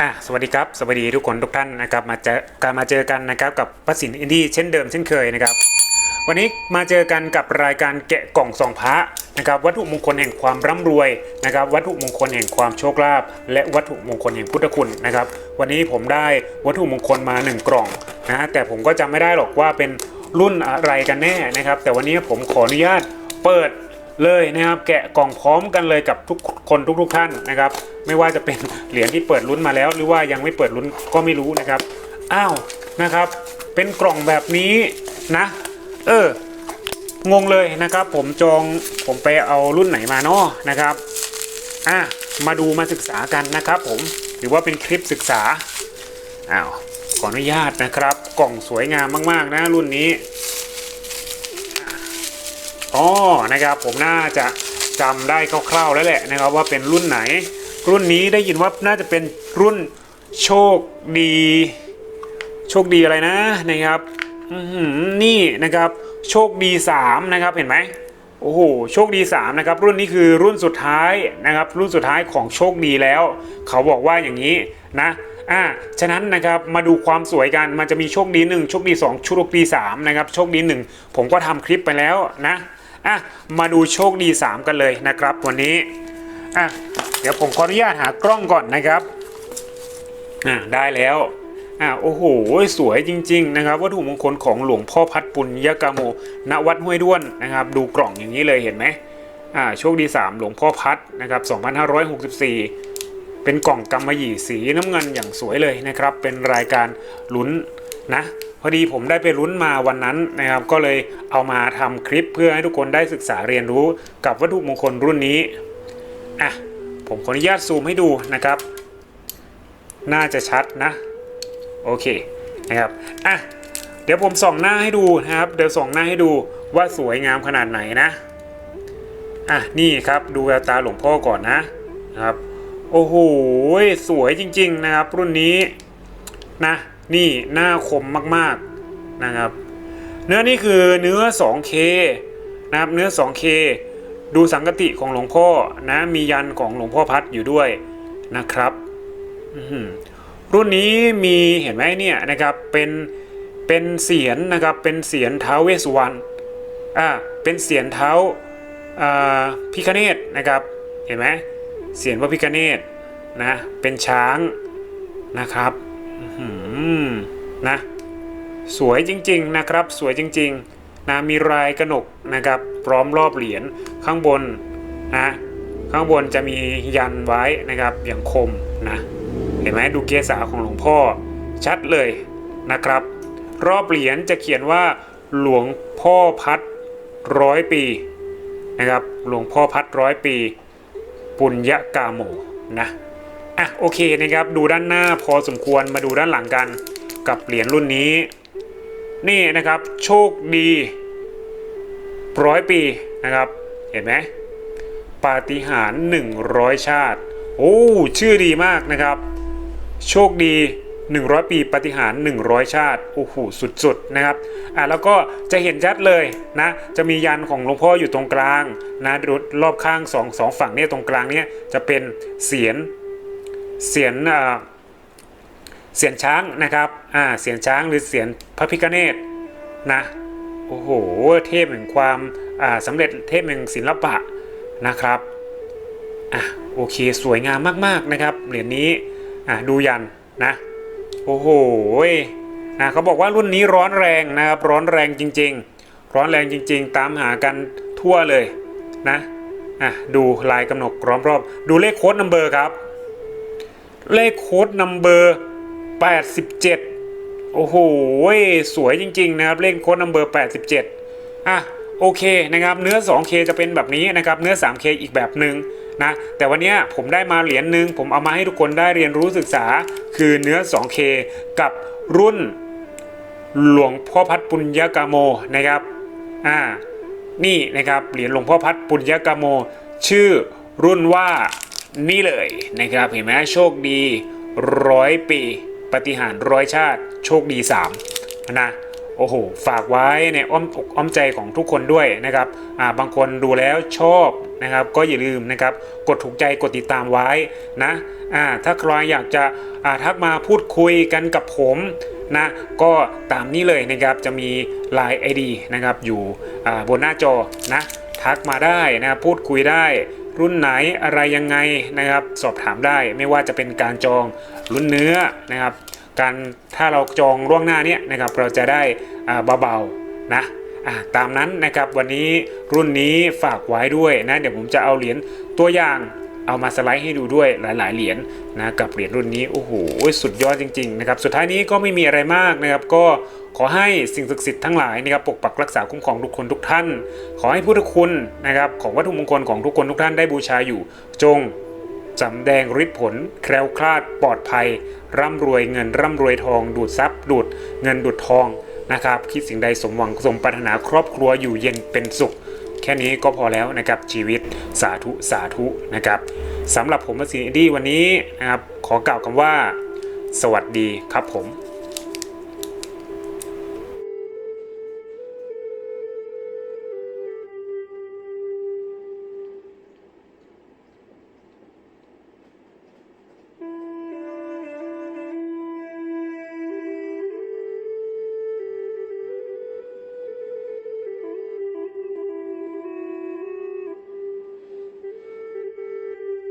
อะสวัสดีครับ สวัสดีทุกคนทุกท่านนะครับ มาเจอการมาเจอกันนะครับกับประสินอินดี้เช่นเดิมเช่นเคยนะครับ วันนี้มาเจอกันกับรายการแกะกล่องสองพระนะครับวัตถุมงคลแห่งความร่ำรวยนะครับ วัตถุมงคลแห่งความโชคลาภและวัตถุมงคลแห่งพุทธคุณนะครับ วันนี้ผมได้วัตถุมงคลมา 1 กล่องนะแต่ผมก็จำไม่ได้หรอกว่าเป็นรุ่นอะไรกันแน่นะครับ แต่วันนี้ผมขออนุญาตเปิด เลยนะครับแกะกล่องพร้อมกันเลยกับทุกคนทุกๆท่านนะครับ ไม่ว่าจะเป็นเหรียญที่เปิดลุ้นมาแล้ว หรือว่ายังไม่เปิดลุ้นก็ไม่รู้นะครับอ้าวนะครับ เป็นกล่องแบบนี้นะ เอองงเลยนะครับ ผมจองผมไปเอารุ่นไหนมาเนาะนะครับอะมาดูมาศึกษากันนะครับผมหรือว่าเป็นคลิปศึกษาอ้าวขออนุญาตนะครับ กล่องสวยงามมาก ๆ นะรุ่นนี้ อ๋อนะครับผมน่าจะจำได้คร่าวๆแล้วแหละนะครับว่าเป็นรุ่นไหน รุ่นนี้ได้ยินว่าน่าจะเป็นรุ่นโชคดี โชคดีอะไรนะนะครับนี่นะครับโชคดี3นะครับเห็นไหมโอ้โหโชคดี3นะครับรุ่นนี้คือรุ่นสุดท้ายนะครับ รุ่นสุดท้ายของโชคดีแล้ว เขาบอกว่าอย่างนี้นะอ่าฉะนั้นนะครับมาดูความสวยกันมันจะมีโชคดี 1 โชคดี 2 โชคดี3นะครับโชคดี 1 ผมก็ทำคลิปไปแล้วนะ อะมาดูโชคดี 3 กันเลยนะครับ วันนี้อะเดี๋ยวผมขออนุญาตหากล้องก่อนนะครับอ่าได้แล้วอ่าโอ้โห สวยจริง ๆ นะครับวัตถุมงคลของหลวงพ่อพัดปุญญกาโมณวัดห้วยด้วนนะครับ ดูกล่องอย่างนี้เลยเห็นไหมอ่าโชคดี 3 หลวงพ่อพัดนะครับ2564 เป็นกล่องกำมะหยี่สีน้ำเงินอย่างสวยเลยนะครับ เป็นรายการลุ้นนะ พอดีผมได้ไปลุ้นมาวันนั้นนะครับ ก็เลยเอามาทำคลิปเพื่อให้ทุกคนได้ศึกษาเรียนรู้กับวัตถุมงคลรุ่นนี้อะผมขออนุญาตซูมให้ดูนะครับ น่าจะชัดนะ โอเคนะครับอะเดี๋ยวผมส่องหน้าให้ดูนะครับ เดี๋ยวส่องหน้าให้ดูว่าสวยงามขนาดไหนนะอะนี่ครับดูแววตาหลวงพ่อก่อนนะนะครับ โอ้โหสวยจริง ๆ นะครับ รุ่นนี้นะ นี่หน้าคมมากๆนะครับ เนื้อนี่คือเนื้อ 2K นะครับเนื้อ 2K ดูสังกติของหลวงพ่อนะมียันของหลวงพ่อพัดอยู่ด้วยนะครับรุ่นนี้มีเห็นไหมเนี่ยนะครับเป็นเป็นเสียนนะครับเป็นเสียนเท้าเวสวรรณอ่าเป็นเสียนเท้าอ่าพิคเนตนะครับเห็นไหมเสียนพระพิคเนตนะเป็นช้างนะครับ อื้อนะสวยจริงๆนะครับ สวยจริงๆนะมีลายกระหนกนะครับพร้อมรอบเหรียญข้างบนนะข้างบนจะมียันไว้นะครับอย่างคมนะเห็นไหมดูเกษาของหลวงพ่อชัดเลยนะครับ รอบเหรียญจะเขียนว่าหลวงพ่อพัดร้อยปีนะครับหลวงพ่อพัดร้อยปี ปุญญกาโมนะ อะโอเคนะครับดูด้านหน้าพอสมควรมาดูด้านหลังกันกับเหรียญรุ่นนี้ นี่นะครับโชคดีร้อยปีนะครับเห็นไหมปาฏิหาริย์100 ชาติ โอ้ชื่อดีมากนะครับ โชคดี 100 ปีปาฏิหาริย์100 ชาติโอ้โหสุดๆนะครับอะแล้วก็จะเห็นชัดเลยนะจะมียันของหลวงพ่ออยู่ตรงกลางนะรอบข้างสองสองฝั่งเนี่ยตรงกลางเนี่ยจะเป็นเสียน เสียนเสียนช้างนะครับอ่าเสียนช้างหรือเสียนพระพิฆเนศนะโอ้โหเทพแห่งความอ่าสำเร็จเทพแห่งศิลปะนะครับอะโอเคสวยงามมากๆนะครับเหรียญนี้อะดูยันนะโอ้โหนะเขาบอกว่ารุ่นนี้ร้อนแรงนะครับร้อนแรงจริง ๆ ร้อนแรงจริง ๆ ตามหากันทั่วเลยนะอะดูลายกำหนดร้อมรอบดูเลขโค้ดนัมเบอร์ครับ เลขโค้ดนัมเบอร์ 87 โอ้โห สวยจริง ๆ นะครับ เลขโค้ดนัมเบอร์ 87 อะ โอเคนะครับ เนื้อ 2K จะเป็นแบบนี้นะครับ เนื้อ 3K อีกแบบหนึ่งนะ แต่วันนี้ผมได้มาเหรียญหนึ่งผมเอามาให้ทุกคนได้เรียนรู้ศึกษา คือเนื้อ 2K กับรุ่นหลวงพ่อพัดปุญญกาโมนะครับ อ่า นี่นะครับ เหรียญหลวงพ่อพัดปุญญกาโม ชื่อรุ่นว่า นี่เลยนะครับเห็นไหมโชคดีร้อยปี ปฏิหารร้อยชาติ โชคดี3นะโอ้โห ฝากไว้ในอ้อมอกอ้อมใจของทุกคนด้วยนะครับอ่าบางคนดูแล้วชอบนะครับ ก็อย่าลืมนะครับ กดถูกใจกดติดตามไว้นะอ่าถ้าใครอยากจะอ่าทักมาพูดคุยกันกับผมนะก็ตามนี้เลยนะครับจะมี Line ID นะครับอยู่อ่าบนหน้าจอนะทักมาได้นะพูดคุยได้ รุ่นไหนอะไรยังไงนะครับ สอบถามได้ไม่ว่าจะเป็นการจองรุ่นเนื้อนะครับ การถ้าเราจองล่วงหน้าเนี่ยนะครับเราจะได้เบาๆนะตามนั้นนะครับวันนี้รุ่นนี้ฝากไว้ด้วยนะเดี๋ยวผมจะเอาเหรียญตัวอย่าง เอามาสไลด์ให้ดูด้วยหลาย ๆ เหรียญนะกับเหรียญรุ่นนี้โอ้โหสุดยอดจริง ๆ นะครับ สุดท้ายนี้ก็ไม่มีอะไรมากนะครับ ก็ขอให้สิ่งศักดิ์สิทธิ์ทั้งหลายนะครับปกปักรักษาคุ้มครองทุกคนทุกท่าน ขอให้พุทธคุณนะครับของวัตถุมงคลของทุกคนทุกท่านได้บูชาอยู่ จงสำแดงฤทธิ์ผล แคล้วคลาดปลอดภัย ร่ำรวยเงิน ร่ำรวยทอง ดูดทรัพย์ ดูดเงินดูดทองนะครับคิดสิ่งใดสมหวังสมปรารถนาครอบครัวอยู่เย็นเป็นสุข แค่นี้ก็พอแล้วนะครับชีวิตสาธุสาธุนะครับสำหรับผมมาสีดีวันนี้นะครับขอกล่าวคำว่า สวัสดีครับผม